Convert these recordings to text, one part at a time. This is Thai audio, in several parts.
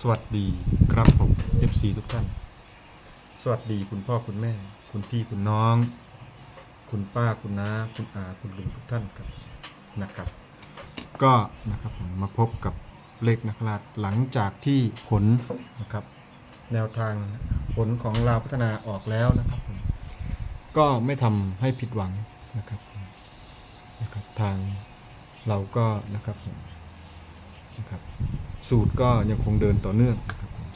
สวัสดีครับผม FC ทุกท่าน สวัสดีคุณพ่อคุณแม่ คุณพี่คุณน้อง คุณป้าคุณน้าคุณอาคุณลุงทุกท่านครับนะครับ ก็นะครับผมมาพบกับเลขนักราชหลังจากที่ผลนะครับ แนวทางผลของเราวพัฒนาออกแล้วนะครับผมก็ไม่ทำให้ผิดหวังนะครับนะครับ ทางเราก็นะครับผมนะครับ สูตรก็ยังคงเดินต่อเนื่อง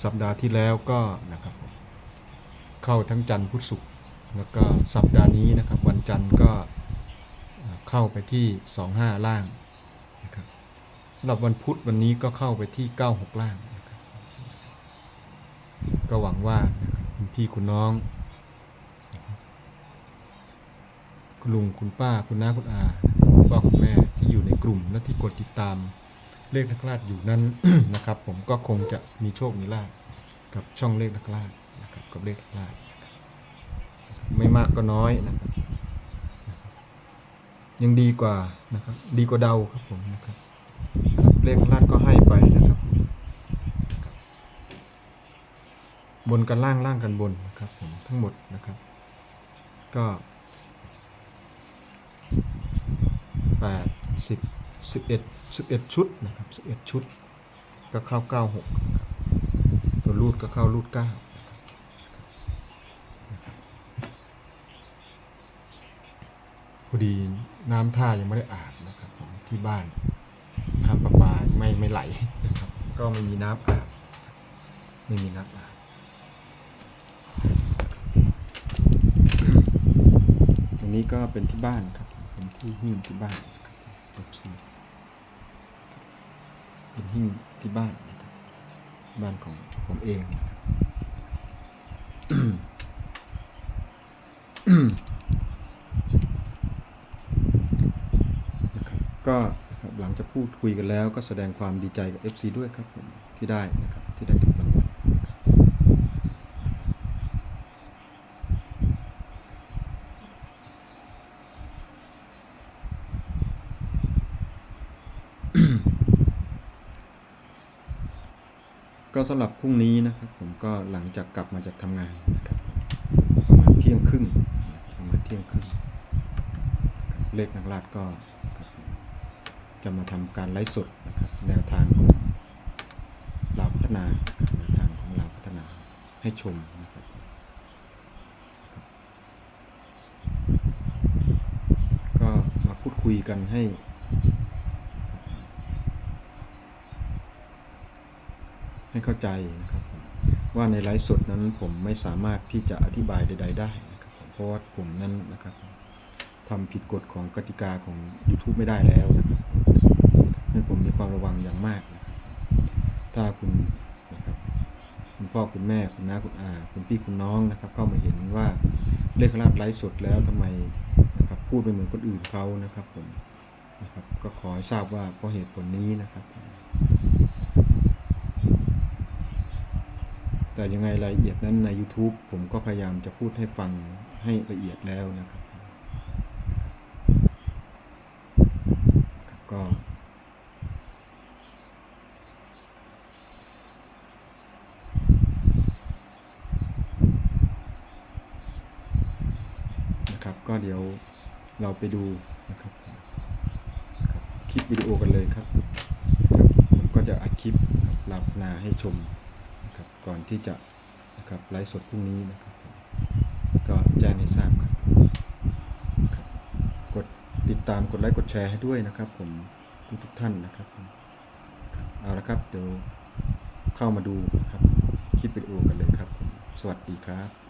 สัปดาห์ที่แล้วก็นะครับเข้าทั้งจันทร์พุธศุกร์แล้วก็สัปดาห์นี้นะครับวันจันทร์ก็เข้าไปที่ 25 ล่างนะครับสำหรับวันพุธวันนี้ก็เข้าไปที่ 96 ล่างนะครับก็หวังว่าคุณพี่คุณน้อง คุณลุงคุณป้าคุณน้าคุณอาคุณพ่อคุณแม่ที่อยู่ในกลุ่มและที่กดติดตาม เลขนักลาดอยู่นั้นนะครับ ผมก็คงจะมีโชคมีลาภกับช่องเลขนักลาดนะครับกับเลขนักลาดไม่มากก็น้อยนะครับยังดีกว่านะครับ ดีกว่าเดาครับผมนะครับ เลขนักลาดก็ให้ไปนะครับ บนกันล่างล่างกันบนนะครับผมทั้งหมดนะครับ ก็แปดสิบ สิบเอ็ดสิบเอ็ดชุดนะครับสิบเอ็ดชุด ก็เข้าเก้าหกนะครับตัวรูดก็เข้ารูดเก้านะครับพอดีน้ำท่ายังไม่ได้อาบนะครับผมที่บ้านน้ำประปาไม่ไม่ไหลนะครับก็ไม่มีน้ำอาบไม่มีน้ำอาบตรงนี้ก็เป็นที่บ้านครับเป็นที่หิ้งที่บ้านครับ เป็นหิ้งที่บ้านนะครับบ้านของผมเองนะครับก็หลังจากพูดคุยกันแล้วก็แสดงความดีใจกับ FC ด้วยครับผมที่ได้นะครับที่ได้ถูกรางวัลนะครับ ก็สำหรับพรุ่งนี้นะครับ ผมก็หลังจากกลับมาจากทำงานนะครับประมาณเที่ยงครึ่งประมาณเที่ยงครึ่งเลขนักลาดก็จะมาทำการไลฟ์สดนะครับแนวทางของลาพัฒนานะครับแนวทางของลาพัฒนาให้ชมนะครับก็มาพูดคุยกันให้ ให้เข้าใจนะครับว่าในไลฟ์สดนั้นผมไม่สามารถที่จะอธิบายใด ๆ ได้นะครับเพราะว่าผมนั้นนะครับทำผิดกฎของกติกาของ YouTube ไม่ได้แล้วนะครับนั่นผมมีความระวังอย่างมากนะครับถ้าคุณนะครับคุณพ่อคุณแม่คุณน้าคุณอาคุณพี่คุณน้องนะครับเข้ามาเห็นว่าเลขลาบไลฟ์สดแล้วทำไมนะครับพูดไม่เหมือนคนอื่นเขานะครับผมนะครับก็ขอให้ทราบว่าเพราะเหตุผลนี้นะครับผม แต่ยังไงรายละเอียดนั้นใน YouTube ผมก็พยายามจะพูดให้ฟังให้ละเอียดแล้วนะครับ ก็ นะครับ ก็เดี๋ยวเราไปดูนะครับคลิปวิดีโอกันเลยครับ ผมก็จะอัดคลิปนะครับลาพนาให้ชมนะ ก่อนที่จะนะครับไลฟ์สดพรุ่งนี้นะครับ ก็แจ้งให้ทราบครับนะรบกดติดตามกดไลค์กดแชร์ให้ด้วยนะครับ ผมทุกทุกท่านนะครับเอาละครับเดี๋ยวเข้ามาดูนะครับคลิปวิดีโอกันเลยครับ สวัสดีครับ